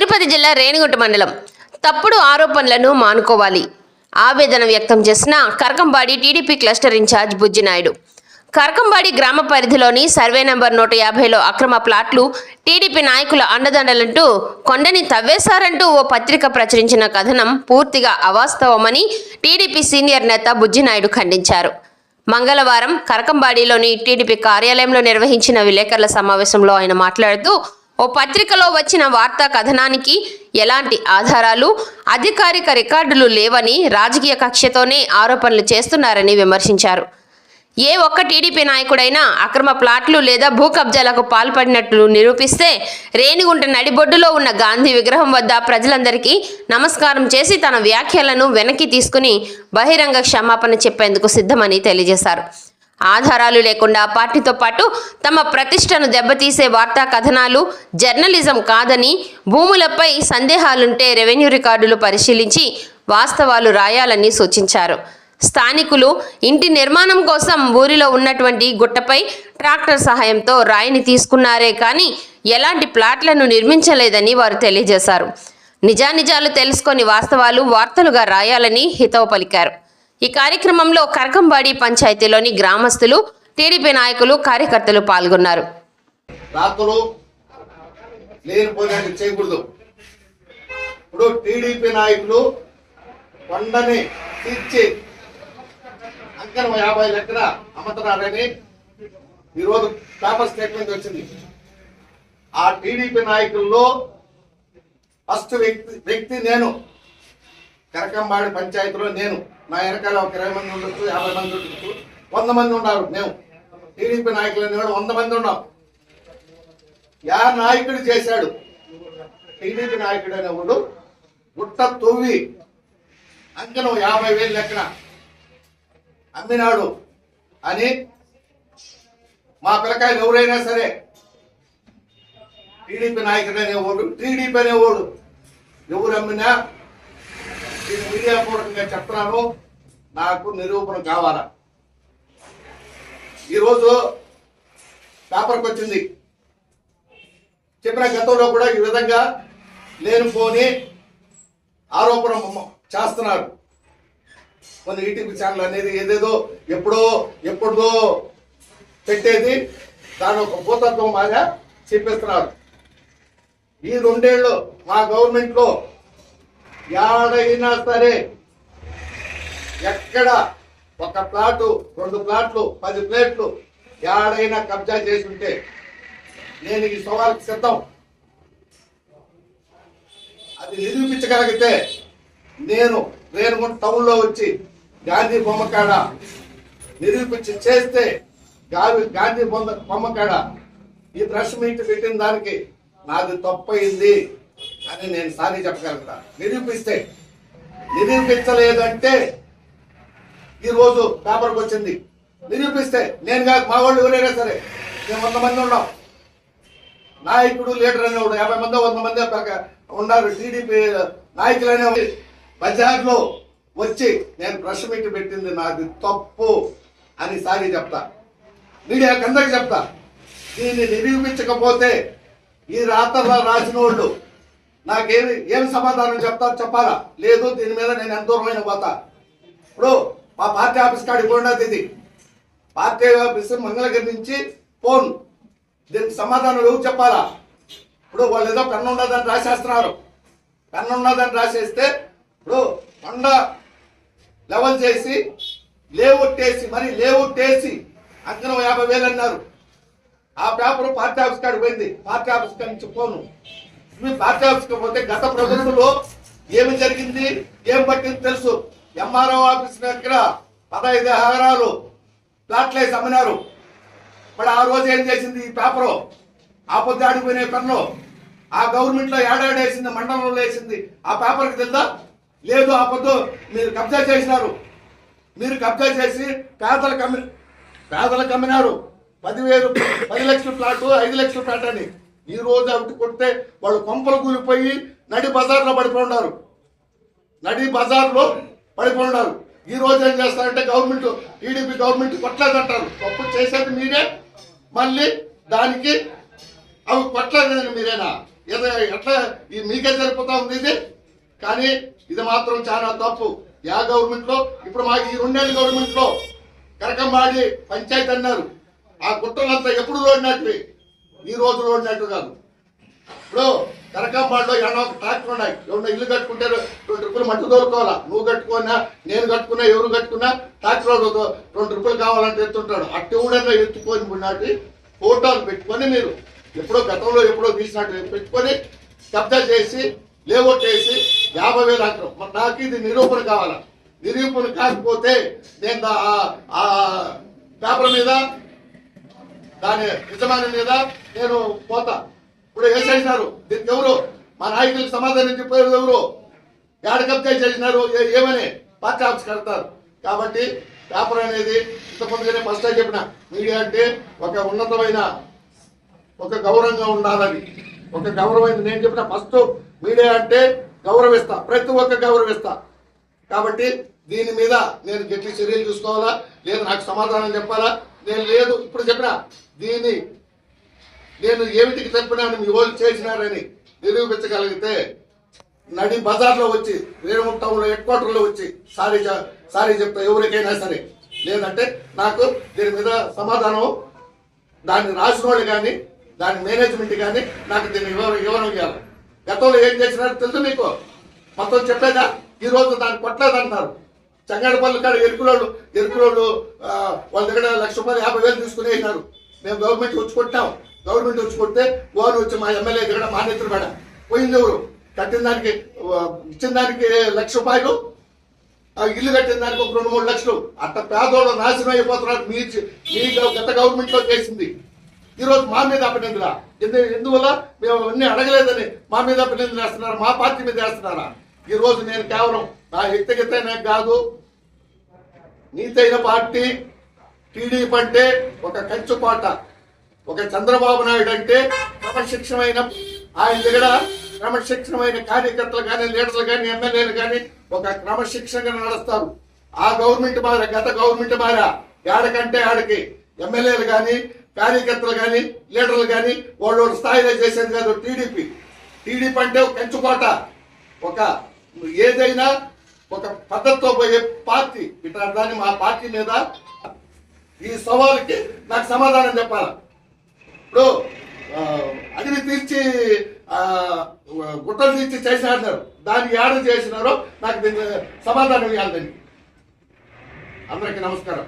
తిరుపతి జిల్లా రేణిగుంట మండలం. తప్పుడు ఆరోపణలను మానుకోవాలి. ఆవేదన వ్యక్తం చేసిన Karakambadi TDP cluster incharge Bujji Naidu. Karakambadi గ్రామ పరిధిలోని సర్వే నంబర్ నూట యాభైలో అక్రమ ప్లాట్లు టీడీపీ నాయకుల అండదండలంటూ కొండని తవ్వేశారంటూ ఓ పత్రిక ప్రచురించిన కథనం పూర్తిగా అవాస్తవమని టీడీపీ సీనియర్ నేత బుజ్జినాయుడు ఖండించారు. మంగళవారం కరకంబాడిలోని టీడీపీ కార్యాలయంలో నిర్వహించిన విలేకరుల సమావేశంలో ఆయన మాట్లాడుతూ ఓ పత్రికలో వచ్చిన వార్తా కథనానికి ఎలాంటి ఆధారాలు? అధికారిక రికార్డులు లేవని రాజకీయ కక్షతోనే ఆరోపణలు చేస్తున్నారని విమర్శించారు. ఏ ఒక్క టీడీపీ నాయకుడైనా అక్రమ ప్లాట్లు లేదా భూ కబ్జాలకు పాల్పడినట్లు నిరూపిస్తే రేణిగుంట నడిబొడ్డులో ఉన్న గాంధీ విగ్రహం వద్ద ప్రజలందరికీ నమస్కారం చేసి తన వ్యాఖ్యలను వెనక్కి తీసుకుని బహిరంగ క్షమాపణ చెప్పేందుకు సిద్ధమని తెలియజేశారు. ఆధారాలు లేకుండా పార్టీతో పాటు తమ ప్రతిష్టను దెబ్బతీసే వార్తా కథనాలు జర్నలిజం కాదని భూములపై సందేహాలుంటే రెవెన్యూ రికార్డులు పరిశీలించి వాస్తవాలు రాయాలని సూచించారు. స్థానికులు ఇంటి నిర్మాణం కోసం ఊరిలో ఉన్నటువంటి గుట్టపై ట్రాక్టర్ సహాయంతో రాయిని తీసుకున్నారే కానీ ఎలాంటి ప్లాట్లను నిర్మించలేదని వారు తెలియజేశారు. నిజానిజాలు తెలుసుకొని వాస్తవాలు వార్తలుగా రాయాలని హితవు పలికారు. ఈ కార్యక్రమంలో కరకంబాడి పంచాయతీలోని గ్రామస్తులు టీడీపీ నాయకులు కార్యకర్తలు పాల్గొన్నారు. ఇప్పుడు టీడీపీ నాయకులు కొండని తీర్చి అంకనం యాభై లెక్కన అమ్ముతున్నారని ఈరోజు పేపర్ స్టేట్మెంట్ వచ్చింది. ఆ టీడీపీ నాయకుల్లో ఫస్ట్ వ్యక్తి వ్యక్తి నేను. కరకంబాడి పంచాయతీలో నేను. నా వెనకాల ఒక ఇరవై మంది ఉండొచ్చు యాభై మంది ఉండొచ్చు. వంద మంది ఉన్నారు మేము. టీడీపీ నాయకులు అనేవాడు వంద మంది ఉన్నాం. యా నాయకుడు చేశాడు. టీడీపీ నాయకుడు అనేవాడు గుట్ట తొవ్వి అంకనం యాభై వేలు లెక్కన అమ్మినాడు అని మా పిల్లకాయలు ఎవరైనా సరే టీడీపీ నాయకుడు అనేవాడు టీడీపీ అనేవాడు. ఎవరు అమ్మినా నేను మీడియాపూర్వకంగా చెప్తున్నాను నాకు నిరూపణ కావాలా? ఈరోజు పేపర్కి వచ్చింది. చెప్పిన గతంలో కూడా ఈ విధంగా లేనిపోని ఆరోపణ చేస్తున్నారు. కొన్ని ఈటీవీ ఛానల్ అనేది ఏదేదో ఎప్పుడో ఎప్పుడో పెట్టేది దాని ఒక భూతత్వం బాగా చెప్పిస్తున్నారు. ఈ రెండేళ్ళు మా గవర్నమెంట్లో లో ఏడైనా సరే ఎక్కడ ఒక ప్లాటు రెండు ప్లాట్లు పది ప్లేట్లు ఏడైనా కబ్జా చేసి ఉంటే నేను ఈ సవాల్కి సిద్ధం. అది నిరూపించగలిగితే నేను రేణుగుంట టౌన్లో వచ్చి గాంధీ బొమ్మ కాడ నిరూపించి చేస్తే గాంధీ గాంధీ బొమ్మ బొమ్మ కాడ ఈ ప్రెస్ మీట్ పెట్టిన దానికి నాది తప్పయింది. అని నేను సారి చెప్పగలుగుతా. నిరూపిస్తే నిరూపించలేదంటే ఈ రోజు పేపర్కి వచ్చింది. నిరూపిస్తే నేను కాదు మా వాళ్ళు ఎవరైనా సరే మేము వంద మంది ఉన్నాం. నాయకుడు లీడర్ అనేవాడు యాభై మంది వంద మంది పక్క- ఉన్నారు. టీడీపీ నాయకులు అనే బజార్లో వచ్చి నేను ప్రెస్ మీట్ పెట్టింది నాది తప్పు అని సారి చెప్తా. మీడియాకి అందరికి చెప్తా. దీన్ని నిరూపించకపోతే ఈ రాత్రలో రాసిన వాళ్ళు నాకేమి ఏమి సమాధానం చెప్తారు చెప్పాలా? లేదు దీని మీద నేను ఎంత దూరమైన పోతా. ఇప్పుడు మా పార్టీ ఆఫీస్ కాడికి పోయినది ఇది పార్టీ ఆఫీస్ మంగళగిరి నుంచి ఫోన్. దీనికి సమాధానం ఎవరు చెప్పాలా? ఇప్పుడు వాళ్ళు ఏదో పెన్ను ఉన్నదని రాసేస్తున్నారు. పెన్ను ఉన్నదని రాసేస్తే ఇప్పుడు కొండ లెవెల్ చేసి లేఅవుట్ మరి లేఅవుట్ వేసి అంకనం యాభై వేలు అన్నారు. ఆ పేపర్ పార్టీ ఆఫీస్ కాడికి పోయింది. పార్టీ ఆఫీస్ కాడి నుంచి ఫోను. మీ పార్టీ గత ప్రభుత్వంలో ఏమి జరిగింది? ఏం పట్టింది తెలుసు? ఎంఆర్ఓ ఆఫీస్ దగ్గర పదహైదు ఎకరాలు ప్లాట్లు వేసి అమ్మినారు. ఇప్పుడు ఆ రోజు ఏం చేసింది ఈ పేపరు? ఆ పొద్దు ఆడిపోయిన పనులు ఆ గవర్నమెంట్లో ఏడాడేసింది మండలంలో వేసింది. ఆ పేపర్కి తెలుదా? లేదు ఆ పొద్దు మీరు కబ్జా చేసినారు. మీరు కబ్జా చేసి పేదల కమ్మి పేదలకు అమ్మినారు. పదివేలు పది లక్షల ప్లాట్ ఐదు లక్షల ప్లాట్ అని. ఈ రోజు అవిటి కొడితే వాళ్ళు కొంపలు కూలిపోయి నడి బజార్లో పడిపోయి ఉన్నారు. నడి బజార్లో పడిపోయి ఉన్నారు. ఈ రోజు ఏం చేస్తారంటే గవర్నమెంట్ టీడీపీ గవర్నమెంట్ కొట్టలేదంటారు. తప్పు చేసేది మీరే. మళ్ళీ దానికి అవి కొట్టలేదండి మీరేనా? ఏదో ఎట్లా ఈ మీకే సరిపోతా ఉంది ఇది? కానీ ఇది మాత్రం చాలా తప్పు. యా గవర్నమెంట్లో ఇప్పుడు మాకు ఈ రెండేళ్ళ గవర్నమెంట్లో కరకంబాడి పంచాయతీ అన్నారు. ఆ గుట్టలంతా ఎప్పుడు రోడినట్టు ఈ రోజు ఉన్నట్టు కాదు. ఇప్పుడు కరకంబాడిలో ఎన్నో ఒక ట్రాక్టర్ ఉన్నాయి. ఎవరన్నా ఇల్లు కట్టుకుంటే రెండు రూపాయలు మట్టు తోలుకోవాలా? నువ్వు కట్టుకున్నా నేను కట్టుకున్నా ఎవరు కట్టుకున్నా ట్రాక్టర్ రెండు రూపాయలు కావాలంటే ఎత్తుంటాడు. అట్టి ఎవడన్నా ఎత్తుకొని నాటి ఫోటోలు పెట్టుకొని మీరు ఎప్పుడో గతంలో ఎప్పుడో తీసినట్టు పెట్టుకొని కబ్జా చేసి లేఅవుట్ చేసి యాభై వేలు అంటారు. మరి నాకు ఇది నిరూపణ కావాలా? నిరూపణ కాకపోతే నేను ఆ- ఆ పేపర్ మీద దాని యజమాని మీద నేను పోతా. ఇప్పుడు వేసేసినారు దీనికి ఎవరు? మా నాయకులకు సమాధానం చెప్పారు ఎవరు? ఏడ కబ్జా చేసినారు? ఏమని? పార్టీ ఆఫీస్ కడతారు కాబట్టి పేపర్ అనేది ఇంతకుముందుగానే ఫస్ట్ టైం చెప్పిన. మీడియా అంటే ఒక ఉన్నతమైన ఒక గౌరవంగా ఉండాలని. ఒక గౌరవమైన నేను చెప్పిన ఫస్ట్ మీడియా అంటే గౌరవిస్తా. ప్రతి ఒక్క గౌరవిస్తా. కాబట్టి దీని మీద నేను గట్టి చర్యలు చూసుకోవాలా లేదా నాకు సమాధానం చెప్పాలా? నేను లేదు. ఇప్పుడు చెప్పినా దీన్ని నేను ఏమిటికి చెప్పినాను మీ వాళ్ళు చేసినారని నిరూపించగలిగితే నడి బజార్లో వచ్చి రేణుగుంట టౌన్లో హెడ్ క్వార్టర్లో వచ్చి సారీ సారీ చెప్తా ఎవరికైనా సరే. లేదంటే నాకు దీని మీద సమాధానం దాన్ని రాసిన వాళ్ళు కానీ దాని మేనేజ్మెంట్ కానీ నాకు దీన్ని వివరం వివరం ఇవ్వాలి గతంలో ఏం చేసినారో తెలుసు మీకు? మొత్తం చెప్పేదా? ఈరోజు దాన్ని కొట్టలేదంటున్నారు. చంగాడపల్లి కాడ ఎరుకులోళ్ళు ఎరుకులోళ్ళు వాళ్ళ దగ్గర లక్ష రూపాయలు యాభై వేలు తీసుకునేసినారు. మేము గవర్నమెంట్ వచ్చి కొట్టాం గవర్నమెంట్ వచ్చి కొడితే వారు వచ్చి మా ఎమ్మెల్యే దగ్గర మా నేతలు మేడ. పోయింది ఎవరు? కట్టిన దానికి ఇచ్చిన దానికి లక్ష రూపాయలు? ఆ ఇల్లు కట్టిన దానికి ఒక రెండు మూడు లక్షలు. అట్ట పేదోళ్ళు నాశనం అయిపోతున్నారు. మీ మీ గత గవర్నమెంట్లో చేసింది. ఈరోజు మా మీద అపనిందులా? ఎందు ఎందువల్ల? మేము అన్ని అడగలేదని మా మీద అపనిందులు వేస్తున్నారు? మా పార్టీ మీద వేస్తున్నారా? ఈ రోజు నేను కేవలం నా వ్యక్తిగతనే కాదు నీతైన పార్టీ టీడీపీ అంటే ఒక కంచుపాట ఒక చంద్రబాబు నాయుడు అంటే క్రమశిక్షణమైన ఆయన దగ్గర క్రమశిక్షణమైన కార్యకర్తలు కానీ లీడర్లు కానీ ఎమ్మెల్యేలు కానీ ఒక క్రమశిక్షణగా నడుస్తారు. ఆ గవర్నమెంట్ మారా గత గవర్నమెంట్ మారా ఆడకంటే ఆడకి ఎమ్మెల్యేలు కానీ కార్యకర్తలు కానీ లీడర్లు కానీ వాళ్ళు స్థాయిలో చేసేది కాదు టీడీపీ. టీడీపీ అంటే ఒక కంచుకోట. ఒక ఏదైనా ఒక పద్ధతితో పోయే పార్టీ ఇట్లా దాన్ని మా పార్టీ మీద ఈ సవాలుకి నాకు సమాధానం చెప్పాలి? ఇప్పుడు అడివి తీర్చి గుట్టలు తీర్చి చేసినారు దాన్ని యాడ చేసినారో నాకు దీన్ని సమాధానం ఇవ్వాలి అందరికీ నమస్కారం.